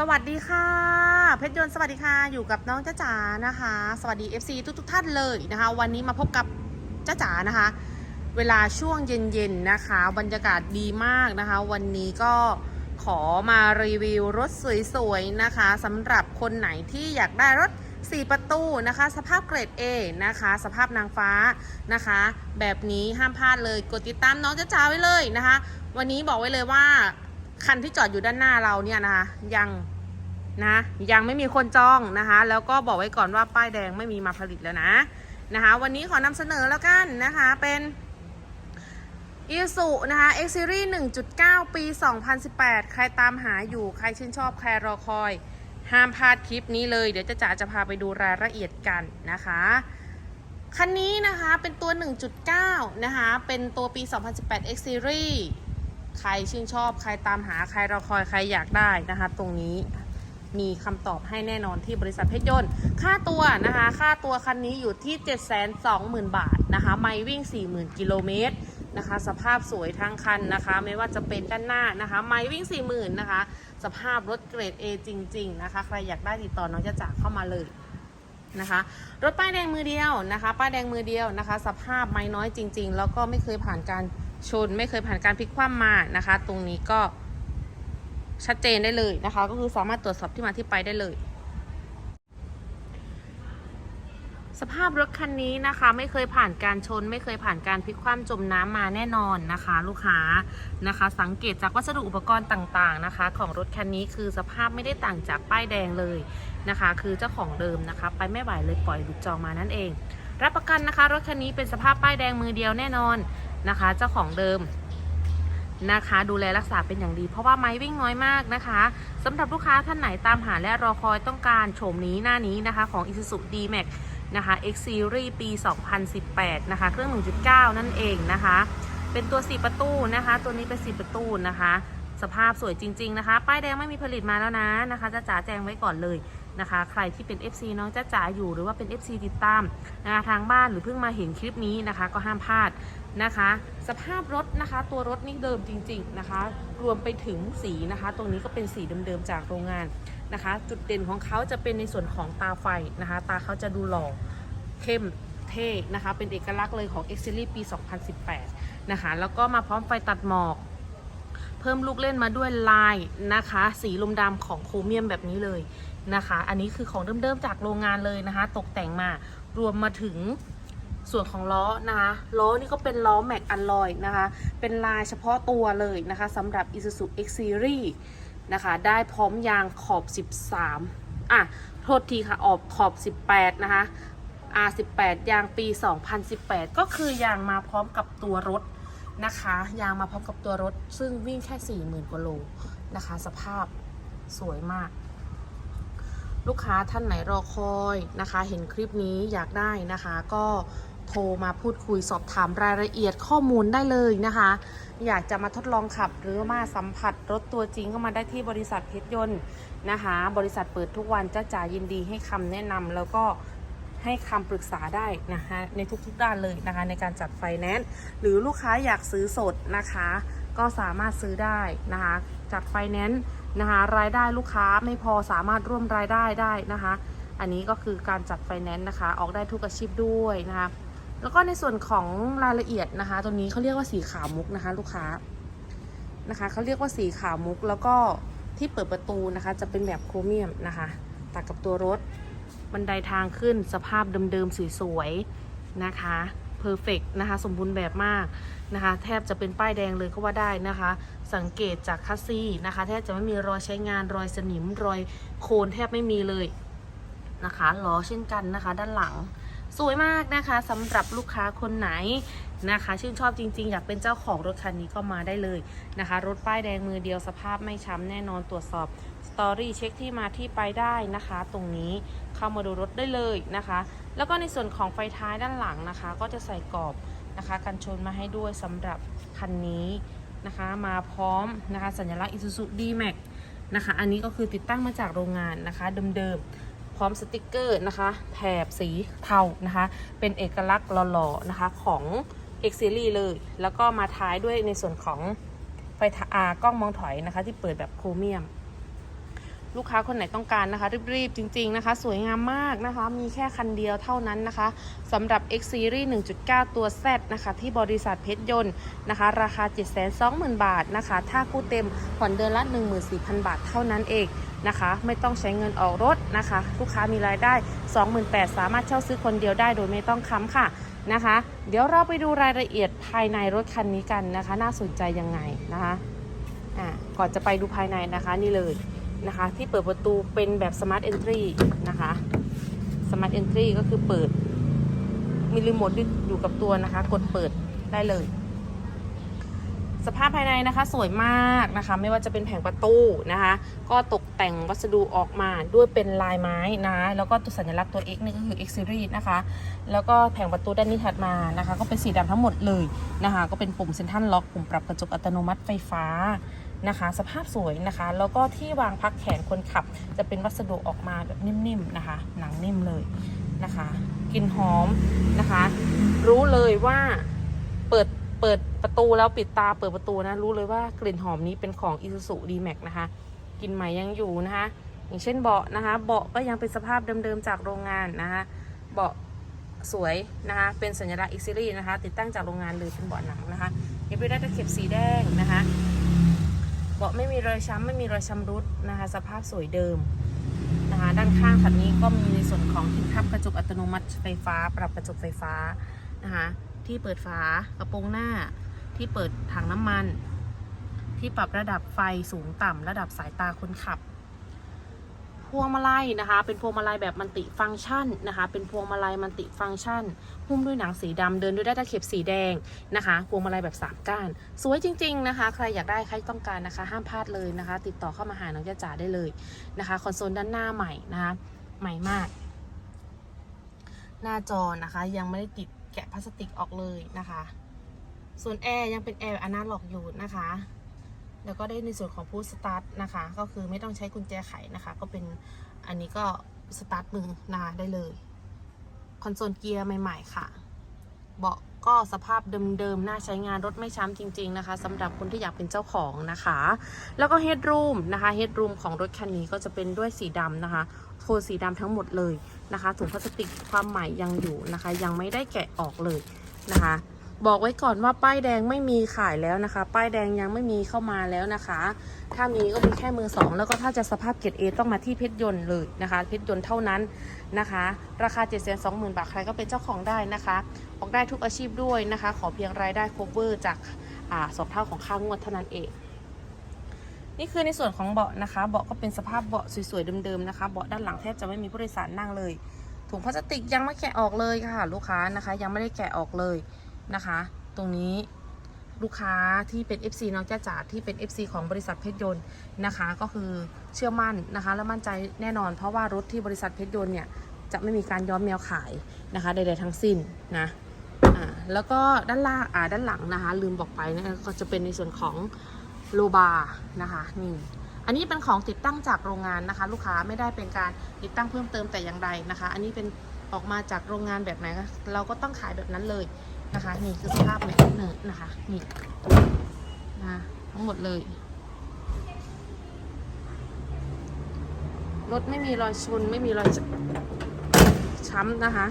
สวัสดีค่ะ เพชรยนต์สวัสดีค่ะ อยู่กับน้องจ้าจ๋านะคะ สวัสดี FC ทุกทุกท่านเลยนะคะ วันนี้มาพบกับจ้าจ๋านะคะ เวลาช่วงเย็นๆนะคะ บรรยากาศดีมากนะคะ วันนี้ก็ขอมารีวิวรถสวยๆนะคะสำหรับคนไหนที่อยากได้รถ 4 ประตูนะคะ สภาพเกรด A นะคะ สภาพนางฟ้านะคะ แบบนี้ห้ามพลาดเลย กดติดตามน้องจ้าจ๋าไว้เลยนะคะ วันนี้บอกไว้เลยว่า คันที่จอดอยู่ด้านหน้าเราเนี่ยนะคะยังนะยังไม่มีคนจองนะคะ แล้วก็บอกไว้ก่อนว่าป้ายแดงไม่มีมาผลิตแล้วนะนะคะ วันนี้ขอนำเสนอแล้วกันนะคะเป็นอีสุนะคะ X Series 1.9 ปี 2018 ใครตามหาอยู่ใครชื่นชอบ ใครรอคอย ห้ามพลาดคลิปนี้เลย เดี๋ยวจะจ๋าจะพาไปดูรายละเอียดกันนะคะ คันนี้นะคะเป็นตัว 1.9 นะคะ เป็นตัวปี 2018 X Series ใครชื่นชอบ ใครตามหาใครรอคอยใครอยากได้นะคะ ตรงนี้มีคำตอบให้แน่นอนที่บริษัทเพชรยนต์ ค่าตัวนะคะ ค่าตัวคันนี้อยู่ที่ 720,000 บาทนะคะ ไม่วิ่ง 40,000 กิโลเมตรนะคะ สภาพสวยทั้งคันนะคะ ไม่ว่าจะเป็นด้านหน้านะคะ ไม่วิ่ง 40,000 นะคะ สภาพรถเกรด A จริง ๆ นะคะ ใครอยากได้ติดต่อน้องจะจากเข้ามาเลยนะคะ รถป้ายแดงมือเดียวนะคะ ป้ายแดงมือเดียวนะคะ สภาพไม่น้อยจริง ๆ แล้วก็ไม่เคยผ่านการ ชนไม่เคยผ่านการพลิกคว่ำมานะคะ ตรงนี้ก็ชัดเจนได้เลยนะคะ ก็คือสามารถตรวจสอบที่มาที่ไปได้เลย สภาพรถคันนี้นะคะ ไม่เคยผ่านการชน ไม่เคยผ่านการพลิกคว่ำจมน้ำมาแน่นอนนะคะ ลูกค้านะคะ สังเกตจากวัสดุอุปกรณ์ต่างๆนะคะ ของรถคันนี้คือสภาพไม่ได้ต่างจากป้ายแดงเลยนะคะ คือเจ้าของเดิมนะคะ ไปไม่ไหวเลยปล่อยหลุดจองมานั่นเอง รับประกันนะคะ รถคันนี้เป็นสภาพป้ายแดงมือเดียวแน่นอน นะคะ เจ้าของเดิมนะคะ ดูแลรักษาเป็นอย่างดี เพราะว่าไม้วิ่งน้อยมากนะคะสำหรับลูกค้าท่านไหนตามหาและรอคอยต้องการโฉมนี้หน้านี้นะคะ ของ Isuzu D-Max นะคะ X Series ปี 2018 นะคะ เครื่อง 1.9 นั่นเองนะคะ เป็นตัว 4 ประตูนะคะ ตัวนี้เป็น 4 ประตูนะคะ สภาพสวยจริง ๆ นะคะ ป้ายแดงไม่มีผลิตมาแล้วนะนะคะ จะจ๋าแจ้งไว้ก่อนเลย นะคะ ใครที่เป็น FC น้องจ้าจ๋าอยู่หรือว่าเป็น FC ติดตามนะคะทางบ้านหรือเพิ่งมาเห็นคลิปนี้นะคะ ก็ห้ามพลาดนะคะ สภาพรถนะคะตัวรถนี่เดิมจริง ๆนะคะ รวมไปถึงสีนะคะ ตรงนี้ก็เป็นสีเดิมๆจากโรงงานนะคะ จุดเด่นของเขาจะเป็นในส่วนของตาไฟนะคะ ตาเขาจะดูหล่อเข้มเท่นะคะ เป็นเอกลักษณ์เลยของ X Series ปี 2018 นะคะ แล้วก็มาพร้อมไฟตัดหมอก เพิ่มลูกเล่นมาด้วยลายนะคะ สีลมดำของโครเมียมแบบนี้เลย นะคะ อันนี้คือของเดิมๆจากโรงงานเลยนะคะ ตกแต่งมารวมมาถึงส่วนของล้อนะคะล้อนี่ก็เป็นล้อแม็กอัลลอยนะคะ เป็นลายเฉพาะตัวเลยนะคะสำหรับ Isuzu X Series นะคะ ได้พร้อมยางขอบ 13 อะ โทษทีค่ะ ออกขอบ 18 นะคะ R18 ยางปี 2018 ก็คือยางมาพร้อมกับตัวรถนะคะ ยางมาพร้อมกับตัวรถ ซึ่งวิ่งแค่ 40,000กว่าโลนะคะ สภาพสวยมาก ลูกค้าท่านไหนรอคอยนะคะ เห็นคลิปนี้อยากได้นะคะ ก็โทรมาพูดคุยสอบถามรายละเอียดข้อมูลได้เลยนะคะ อยากจะมาทดลองขับหรือมาสัมผัสรถตัวจริงก็มาได้ที่บริษัทเพชรยนต์นะคะ บริษัทเปิดทุกวันจ้าจ๋ายินดีให้คำแนะนำแล้วก็ให้คำปรึกษาได้นะคะในทุกๆด้านเลยนะคะ ในการจัดไฟแนนซ์หรือลูกค้าอยากซื้อสดนะคะ ก็สามารถซื้อได้นะคะ จัดไฟแนนซ์ นะคะ รายได้ลูกค้าไม่พอสามารถร่วมรายได้ได้นะคะ อันนี้ก็คือการจัดไฟแนนซ์นะคะ ออกได้ทุกอาชีพด้วยนะคะ แล้วก็ในส่วนของรายละเอียดนะคะ ตัวนี้เขาเรียกว่าสีขาวมุกนะคะ ลูกค้านะคะเขาเรียกว่าสีขาวมุกแล้วก็ที่เปิดประตูนะคะ จะเป็นแบบโครเมียมนะคะตัดกับตัวรถบันไดทางขึ้นสภาพเดิมๆสวยๆนะคะเพอร์เฟกนะคะ สมบูรณ์แบบมากนะคะ แทบจะเป็นป้ายแดงเลยก็ว่าได้นะคะ สังเกตจากคัสซี่นะคะ แทบจะไม่มีรอยใช้งานรอยสนิมรอยโคนแทบไม่มีเลยนะคะล้อเช่นกันนะคะ ด้านหลังสวยมากนะคะสำหรับลูกค้าคนไหนนะคะ ชื่นชอบจริง ๆ อยากเป็นเจ้าของรถคันนี้ก็มาได้เลยนะคะ รถป้ายแดงมือเดียวสภาพไม่ช้ำแน่นอนตรวจสอบสตอรี่เช็คที่มาที่ไปได้นะคะ ตรงนี้เข้ามาดูรถได้เลยนะคะ แล้วก็ในส่วนของไฟท้ายด้านหลังนะคะ ก็จะใส่กรอบนะคะ กันชนมาให้ด้วยสำหรับคันนี้ นะคะ มาพร้อมนะคะ สัญลักษณ์ Isuzu D-Max นะคะ อันนี้ก็คือติดตั้งมาจากโรงงานนะคะ เดิมๆ พร้อมสติกเกอร์นะคะ แถบสีเทานะคะ เป็นเอกลักษณ์หล่อๆ นะคะของ X Series เลย แล้วก็มาท้ายด้วยในส่วนของไฟทากล้องมองถอยนะคะ ที่เปิดแบบโครเมียม ลูกค้าคนไหนต้องการนะคะรีบๆจริง ๆนะคะ สวยงามมากนะคะ มีแค่คันเดียวเท่านั้นนะคะสำหรับ X Series 1.9 ตัว Z นะคะ ที่บริษัทเพชรยนต์นะคะ ราคา 720,000 บาทนะคะ ถ้าคู่เต็มผ่อนเดือนละ 14,000 บาทเท่านั้นเองนะคะ ไม่ต้องใช้เงินออกรถนะคะ ลูกค้ามีรายได้ 28,000สามารถเช่าซื้อคนเดียวได้โดยไม่ต้องค้ำค่ะนะคะ เดี๋ยวเราไปดูรายละเอียดภายในรถคันนี้กันนะคะ น่าสนใจยังไงนะคะอ่าก่อนจะไปดูภายในนะคะนี่เลย นะคะ ที่เปิดประตูเป็นแบบ Smart Entry นะคะ Smart Entry ก็คือเปิด มีรีโมทอยู่กับตัวนะคะ กดเปิดได้เลย สภาพภายในนะคะสวยมากนะคะ ไม่ว่าจะเป็นแผงประตูนะคะ ก็ตกแต่งวัสดุออกมาด้วยเป็นลายไม้นะแล้วก็ตัวสัญลักษณ์ตัว X นี่ก็คือ X Series นะคะ แล้วก็แผงประตูด้านนี้ถัดมานะคะ ก็เป็นสีดำทั้งหมดเลยนะคะ ก็เป็นปุ่มเซ็นทรัลล็อกปุ่มปรับกระจกอัตโนมัติไฟฟ้า นะคะ สภาพสวยนะคะ แล้วก็ที่วางพักแขนคนขับ จะเป็นวัสดุออกมาแบบนิ่มๆนะคะ หนังนิ่มเลยนะคะกลิ่นหอมนะคะ รู้เลยว่าเปิดเปิดประตูแล้วปิดตาเปิดประตูนะ รู้เลยว่ากลิ่นหอมนี้เป็นของ Isuzu D-Max นะคะกลิ่นใหม่ยังอยู่นะคะ อย่างเช่นเบาะนะคะ เบาะก็ยังเป็นสภาพเดิมๆจากโรงงานนะคะ เบาะสวยนะคะ เป็นสัญลักษณ์ X Series นะคะ ติดตั้งจากโรงงานเลยเป็นเบาะหนังนะคะเก็บไว้ได้ตะเข็บสีแดงนะคะ เบาะไม่มีรอยช้ำไม่มีรอยชำรุดนะคะ สภาพสวยเดิมนะคะด้านข้างคันนี้ก็มีในส่วนของที่พับกระจกอัตโนมัติไฟฟ้า ปรับกระจกไฟฟ้านะคะที่เปิดฝากระโปรงหน้า ที่เปิดถังน้ำมัน ที่ปรับระดับไฟสูงต่ำระดับสายตาคนขับ วงมาลัยนะคะ เป็นพวงมาลัยแบบมันติฟังก์ชันนะคะ เป็นพวงมาลัยมันติฟังก์ชัน หุ้มด้วยหนังสีดำเดินด้วยได้ตะเข็บสีแดงนะคะ พวงมาลัยแบบสามก้าน สวยจริง ๆนะคะ ใครอยากได้ใครต้องการนะคะ ห้ามพลาดเลยนะคะ ติดต่อเข้ามาหาน้องจ้าจ๋าได้เลยนะคะคอนโซลด้านหน้าใหม่นะคะ ใหม่มาก หน้าจอนะคะยังไม่ได้ติดแกะพลาสติกออกเลยนะคะ ส่วนแอร์ยังเป็นแอร์อนาล็อกอยู่นะคะ แล้วก็ได้ในส่วนของพูดสตาร์ทนะคะ ก็คือไม่ต้องใช้กุญแจไขนะคะ ก็เป็นอันนี้ก็สตาร์ทมือนะคะได้เลย คอนโซลเกียร์ใหม่ๆค่ะ เบาะก็สภาพเดิมๆ น่าใช้งานรถไม่ช้ำจริงๆนะคะสำหรับคนที่อยากเป็นเจ้าของนะคะ แล้วก็เฮดรูมนะคะเฮดรูมของรถคันนี้ก็จะเป็นด้วยสีดำนะคะ โทนสีดำทั้งหมดเลยนะคะ ถุงพลาสติกความใหม่ยังอยู่นะคะ ยังไม่ได้แกะออกเลยนะคะ บอกไว้ก่อนว่าป้ายแดงไม่มีขายแล้วนะคะ ป้ายแดงยังไม่มีเข้ามาแล้วนะคะ ถ้ามีก็มีแค่มือสองแล้วก็ถ้าจะสภาพเกรดเอต้องมาที่เพชรยนต์เลยนะคะ เพชรยนต์เท่านั้นนะคะ ราคา7 2 0 0 0 0บาทใครก็เป็นเจ้าของได้นะคะออกได้ทุกอาชีพด้วยนะคะ ขอเพียงรายได้ cover จากอ่าสองเท่าของค่างวดเท่านั้นเองนี่คือในส่วนของเบาะนะคะ เบาะก็เป็นสภาพเบาะสวยๆเดิมๆนะคะ เบาะด้านหลังแทบจะไม่มีผู้โดยสารนั่งเลย ถุงพลาสติกยังไม่แกะออกเลยค่ะ ลูกค้านะคะ ยังไม่ได้แกะออกเลย นะคะ ตรงนี้ลูกค้าที่เป็น FC น้องจ้าจ๋าที่เป็น FC ของบริษัทเพชรยนต์นะคะ ก็คือเชื่อมั่นนะคะ และมั่นใจแน่นอน เพราะว่ารถที่บริษัทเพชรยนต์เนี่ยจะไม่มีการย้อมแมวขายนะคะใดๆทั้งสิ้นนะแล้วก็ด้านล่างอ่าด้านหลังนะคะ ลืมบอกไปนะก็จะเป็นในส่วนของโลบาร์นะคะนี่อันนี้เป็นของติดตั้งจากโรงงานนะคะ ลูกค้าไม่ได้เป็นการติดตั้งเพิ่มเติมแต่อย่างใดนะคะ อันนี้เป็นออกมาจากโรงงานแบบไหนเราก็ต้องขายแบบนั้นเลย นะคะ นี่คือสภาพแบบเนิร์นะคะ นี่นะทั้งหมดเลย รถไม่มีรอยชนไม่มีรอยช้ำนะคะ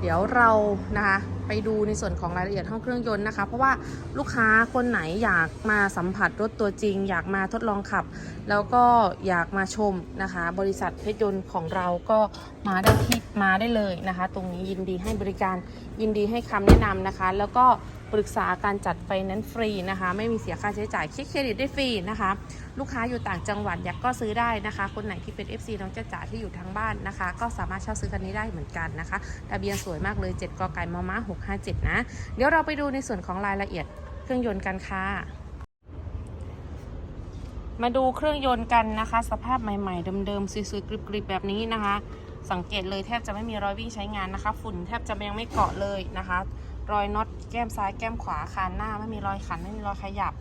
เดี๋ยวเรานะคะไปดูในส่วนของรายละเอียดห้องเครื่องยนต์นะคะ เพราะว่าลูกค้าคนไหนอยากมาสัมผัสรถตัวจริง อยากมาทดลองขับ แล้วก็อยากมาชมนะคะ บริษัทเพชรยนต์ของเราก็มาได้ที่มาได้เลยนะคะ ตรงนี้ยินดีให้บริการยินดีให้คำแนะนำนะคะ แล้วก็ ปรึกษาการจัดไฟแนนซ์ฟรีนะคะ ไม่มีเสียค่าใช้จ่ายคิดเครดิตได้ฟรีนะคะ ลูกค้าอยู่ต่างจังหวัดอยากก็ซื้อได้นะคะ คนไหนที่เป็น FC น้องจ้าจ๋าที่อยู่ทางบ้านนะคะ ก็สามารถเช่าซื้อกันนี้ได้เหมือนกันนะคะทะเบียนสวยมากเลย 7กไก่มม657 นะ เดี๋ยวเราไปดูในส่วนของรายละเอียดเครื่องยนต์กันค่ะมาดูเครื่องยนต์กันนะคะ สภาพใหม่ๆ เดิมๆสวยๆกริบๆแบบนี้นะคะ สังเกตเลยแทบจะไม่มีรอยวิ่งใช้งานนะคะ ฝุ่นแทบจะยังไม่เกาะเลยนะคะ รอยน็อตแก้มซ้ายแก้มขวาคานหน้าไม่มีรอยขันไม่มีรอยขยับ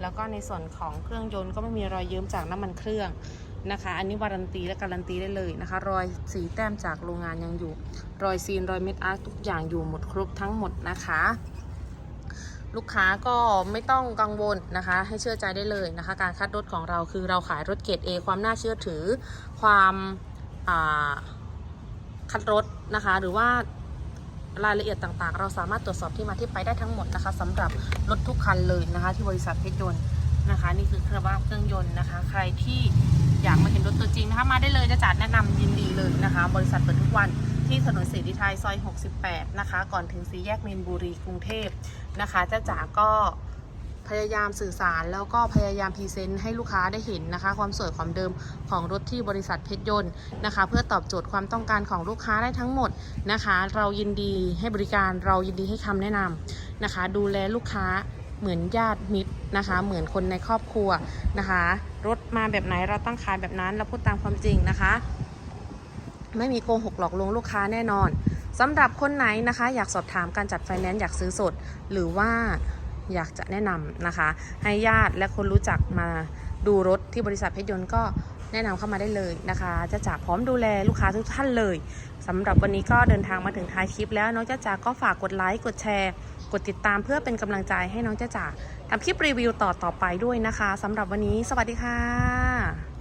แล้วก็ในส่วนของเครื่องยนต์ก็ไม่มีรอยเยิ้มจากน้ำมันเครื่องนะคะ อันนี้วารันตีและการันตีได้เลยนะคะ รอยสีแต้มจากโรงงานยังอยู่ รอยซีนรอยเม็ดอาร์ตทุกอย่างอยู่หมดครบทั้งหมดนะคะลูกค้าก็ไม่ต้องกังวลนะคะ ให้เชื่อใจได้เลยนะคะ การคัดรถของเราคือเราขายรถเกรด A ความน่าเชื่อถือ ความคัดรถนะคะ หรือว่า รายละเอียดต่างๆ เราสามารถตรวจสอบที่มาที่ไปได้ทั้งหมดนะคะสำหรับรถทุกคันเลยนะคะ ที่บริษัทเพชรยนต์นะคะ นี่คือเครื่องบ้าเครื่องยนต์นะคะ ใครที่อยากมาเห็นรถตัวจริงนะคะ มาได้เลยจะจัดแนะนำยินดีเลยนะคะ บริษัทเปิดทุกวันที่ถนนเสรีไทยซอย 68 นะคะ ก่อนถึงสี่แยกมีนบุรีกรุงเทพนะคะจ้าจ๋าก็ พยายามสื่อสารแล้วก็พยายามพรีเซนต์ให้ลูกค้าได้เห็นนะคะ ความสวยความเดิมของรถที่บริษัทเพชรยนต์นะคะ เพื่อตอบโจทย์ความต้องการของลูกค้าได้ทั้งหมดนะคะ เรายินดีให้บริการเรายินดีให้คำแนะนำนะคะ ดูแลลูกค้าเหมือนญาติมิตรนะคะ เหมือนคนในครอบครัวนะคะ รถมาแบบไหนเราตั้งขายแบบนั้นเราพูดตามความจริงนะคะ ไม่มีโกหกหลอกลวงลูกค้าแน่นอนสำหรับคนไหนนะคะ อยากสอบถามการจัดไฟแนนซ์อยากซื้อสด หรือว่า อยากจะแนะนำนะคะ ให้ญาติและคนรู้จักมาดูรถที่บริษัทเพชรยนต์ก็แนะนำเข้ามาได้เลยนะคะ จะจ่าพร้อมดูแลลูกค้าทุกท่านเลยสำหรับวันนี้ก็เดินทางมาถึงท้ายคลิปแล้วน้องจ้าจ๋าก็ฝากกดไลค์กดแชร์ กดติดตามเพื่อเป็นกำลังใจให้น้องจ้าจ๋าทำคลิปรีวิวต่อต่อไปด้วยนะคะสำหรับวันนี้ สวัสดีค่ะ